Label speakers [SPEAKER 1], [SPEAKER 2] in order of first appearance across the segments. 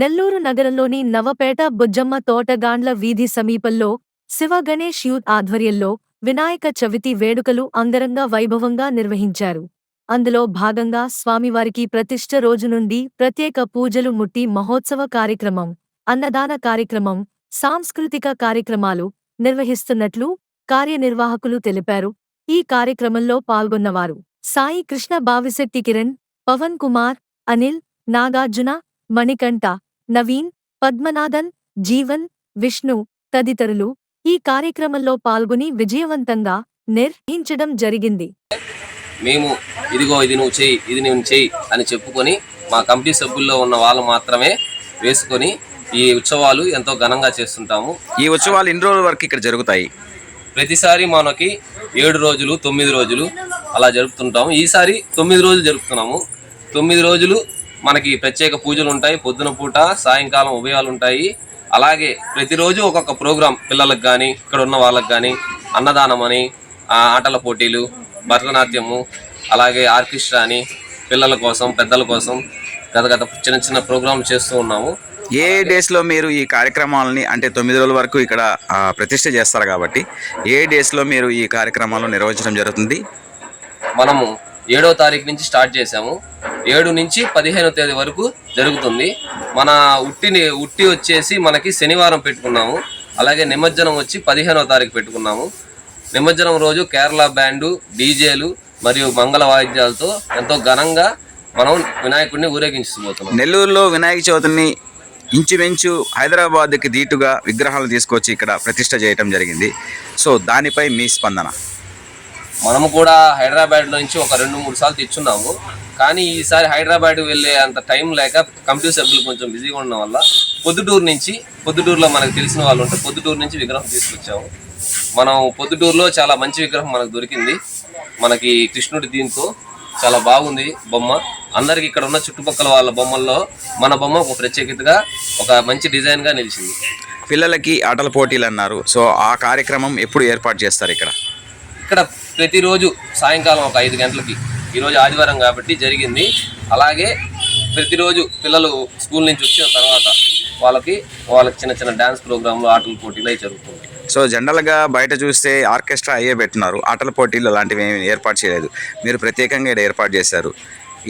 [SPEAKER 1] నెల్లూరు నగరంలోని నవపేట బుజ్జమ్మ తోటగాండ్ల వీధి సమీపంలో శివ గణేష్ యూత్ ఆధ్వర్యంలో వినాయక చవితి వేడుకలు అంగరంగ వైభవంగా నిర్వహించారు అందులో భాగంగా స్వామివారికి ప్రతిష్ట రోజు నుండి ప్రత్యేక పూజలు ముట్టి మహోత్సవ కార్యక్రమం అన్నదాన కార్యక్రమం సాంస్కృతిక కార్యక్రమాలు నిర్వహిస్తున్నట్లు కార్యనిర్వాహకులు తెలిపారు ఈ కార్యక్రమంలో పాల్గొన్నవారు సాయి కృష్ణ బావిశెట్టి కిరణ్ పవన్ కుమార్ అనిల్ నాగార్జున మణికంఠ నవీన్ పద్మనాథన్ జీవన్ విష్ణు తదితరులు ఈ కార్యక్రమంలో పాల్గొని విజయవంతంగా నిర్వహించడం జరిగింది
[SPEAKER 2] మేము ఇదిగో ఇది నువ్వు చేయి ఇది నువ్వు చేయి అని చెప్పుకొని మా కమిటీ సభ్యుల్లో ఉన్న వాళ్ళు మాత్రమే వేసుకొని ఈ ఉత్సవాలు ఎంతో ఘనంగా చేస్తుంటాము
[SPEAKER 3] ఈ ఉత్సవాలు ఎన్ని రోజుల వరకు ఇక్కడ జరుగుతాయి
[SPEAKER 2] ప్రతిసారి మనకి ఏడు రోజులు తొమ్మిది రోజులు అలా జరుపుతుంటాము ఈసారి తొమ్మిది రోజులు జరుపుతున్నాము తొమ్మిది రోజులు మనకి ప్రత్యేక పూజలు ఉంటాయి పొద్దున పూట సాయంకాలం ఉభయాలు ఉంటాయి అలాగే ప్రతిరోజు ఒక్కొక్క ప్రోగ్రాం పిల్లలకు కానీ ఇక్కడ ఉన్న వాళ్ళకి కానీ అన్నదానం అని ఆటల పోటీలు భరతనాట్యము అలాగే ఆర్కెస్ట్రా అని పిల్లల కోసం పెద్దల కోసం గత గత చిన్న చిన్న ప్రోగ్రాంలు చేస్తూ ఉన్నాము
[SPEAKER 3] ఏ డేస్లో మీరు ఈ కార్యక్రమాలని అంటే తొమ్మిది రోజుల వరకు ఇక్కడ ప్రతిష్ట చేస్తారు కాబట్టి ఏ డేస్లో మీరు ఈ కార్యక్రమాలు నిర్వహించడం జరుగుతుంది
[SPEAKER 2] మనము ఏడో తారీఖు నుంచి స్టార్ట్ చేశాము ఏడు నుంచి పదిహేనో తేదీ వరకు జరుగుతుంది మన ఉట్టిని ఉట్టి వచ్చేసి మనకి శనివారం పెట్టుకున్నాము అలాగే నిమజ్జనం వచ్చి పదిహేనో తారీఖు పెట్టుకున్నాము నిమజ్జనం రోజు కేరళ బ్యాండు డీజేలు మరియు మంగళ వాయిద్యాలతో ఎంతో ఘనంగా మనం వినాయకుడిని ఊరేగించబోతున్నాం
[SPEAKER 3] నెల్లూరులో వినాయక చవితిని ఇంచుమించు హైదరాబాద్కి ధీటుగా విగ్రహాలు తీసుకొచ్చి ఇక్కడ ప్రతిష్ట చేయటం జరిగింది సో దానిపై మీ స్పందన
[SPEAKER 2] మనము కూడా హైదరాబాద్ నుంచి ఒక రెండు మూడు సార్లు తెచ్చున్నాము కానీ ఈసారి హైదరాబాద్ వెళ్ళే అంత టైం లేక కమిటీ సభ్యులు కొంచెం బిజీగా ఉండడం వల్ల పొద్దుటూరు నుంచి పొద్దుటూరులో మనకు తెలిసిన వాళ్ళు ఉంటే పొద్దుటూరు నుంచి విగ్రహం తీసుకొచ్చాము మనం పొద్దుటూరులో చాలా మంచి విగ్రహం మనకు దొరికింది మనకి కృష్ణుడి దీంతో చాలా బాగుంది బొమ్మ అందరికి ఇక్కడ ఉన్న చుట్టుపక్కల వాళ్ళ బొమ్మల్లో మన బొమ్మ ఒక ప్రత్యేకతగా ఒక మంచి డిజైన్గా నిలిచింది
[SPEAKER 3] పిల్లలకి ఆటల పోటీలు అన్నారు సో ఆ కార్యక్రమం ఎప్పుడు ఏర్పాటు చేస్తారు ఇక్కడ
[SPEAKER 2] ఇక్కడ ప్రతిరోజు సాయంకాలం ఒక ఐదు గంటలకి ఈరోజు ఆదివారం కాబట్టి జరిగింది అలాగే ప్రతిరోజు పిల్లలు స్కూల్ నుంచి వచ్చిన తర్వాత వాళ్ళకి వాళ్ళకి చిన్న చిన్న డ్యాన్స్ ప్రోగ్రాంలు ఆటల పోటీలు అవి జరుగుతుంది
[SPEAKER 3] సో జనరల్గా బయట చూస్తే ఆర్కెస్ట్రా అయ్యే పెట్టినారు ఆటల పోటీలు అలాంటివి ఏమి ఏర్పాటు చేయలేదు మీరు ప్రత్యేకంగా ఇక్కడ ఏర్పాటు చేశారు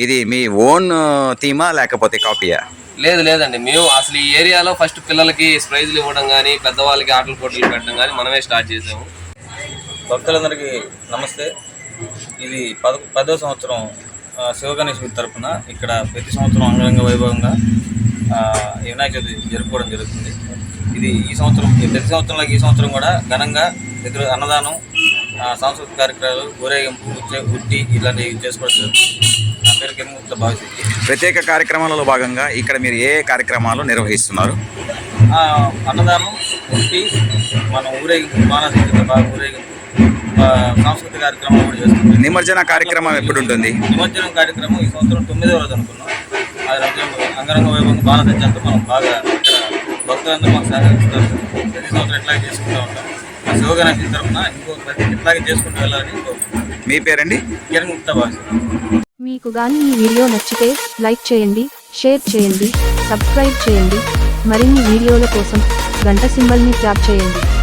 [SPEAKER 3] ఇది మీ ఓన్ థీమా లేకపోతే కాపీయా
[SPEAKER 2] లేదు లేదండి మేము అసలు ఈ ఏరియాలో ఫస్ట్ పిల్లలకి ప్రైజ్లు ఇవ్వడం కానీ పెద్దవాళ్ళకి ఆటల పోటీలు పెట్టడం కానీ మనమే స్టార్ట్ చేసాము భక్తులందరికీ నమస్తే ఇది పద పదో సంవత్సరం శివగణేష్ తరఫున ఇక్కడ ప్రతి సంవత్సరం అంగరంగ వైభవంగా వినాయక చవితి జరుపుకోవడం జరుగుతుంది ఇది ఈ సంవత్సరం ప్రతి సంవత్సరంలో ఈ సంవత్సరం కూడా ఘనంగా ఎదురు అన్నదానం సాంస్కృతిక కార్యక్రమాలు ఊరేగింపు గుట్టి ఇలాంటివి చేసుకోవడం నా భావిస్తుంది
[SPEAKER 3] ప్రత్యేక కార్యక్రమాలలో భాగంగా ఇక్కడ మీరు ఏ కార్యక్రమాలు నిర్వహిస్తున్నారు
[SPEAKER 2] అన్నదానం గుట్టి మన ఊరేగింపు మానసిక ఊరేగింపు సాంస్కృతిక కార్యక్రమం కూడా చేస్తున్నాం
[SPEAKER 3] నిమజ్జన కార్యక్రమం ఎప్పుడు ఉంటుంది
[SPEAKER 2] నిమజ్జనం కార్యక్రమం ఈ సంవత్సరం తొమ్మిదో రోజు అనుకున్నాం అది అంగరంగ వైభవం బాగా తెచ్చేంత మనం బాగా భక్తులందరూ మాకు సహకరిస్తారు ప్రతి సంవత్సరం ఎట్లాగే చేసుకుంటూ ఉంటాం శివగా నచ్చిన తరఫున ఇంకో ఎట్లాగే చేసుకుంటూ వెళ్ళాలని మీ పేరండి కిరణ్ గుప్తా భాష మీకు గాని ఈ వీడియో నచ్చితే లైక్ చేయండి షేర్ చేయండి సబ్స్క్రైబ్ చేయండి మరిన్ని వీడియోల కోసం గంట సింబల్ని ట్యాప్ చేయండి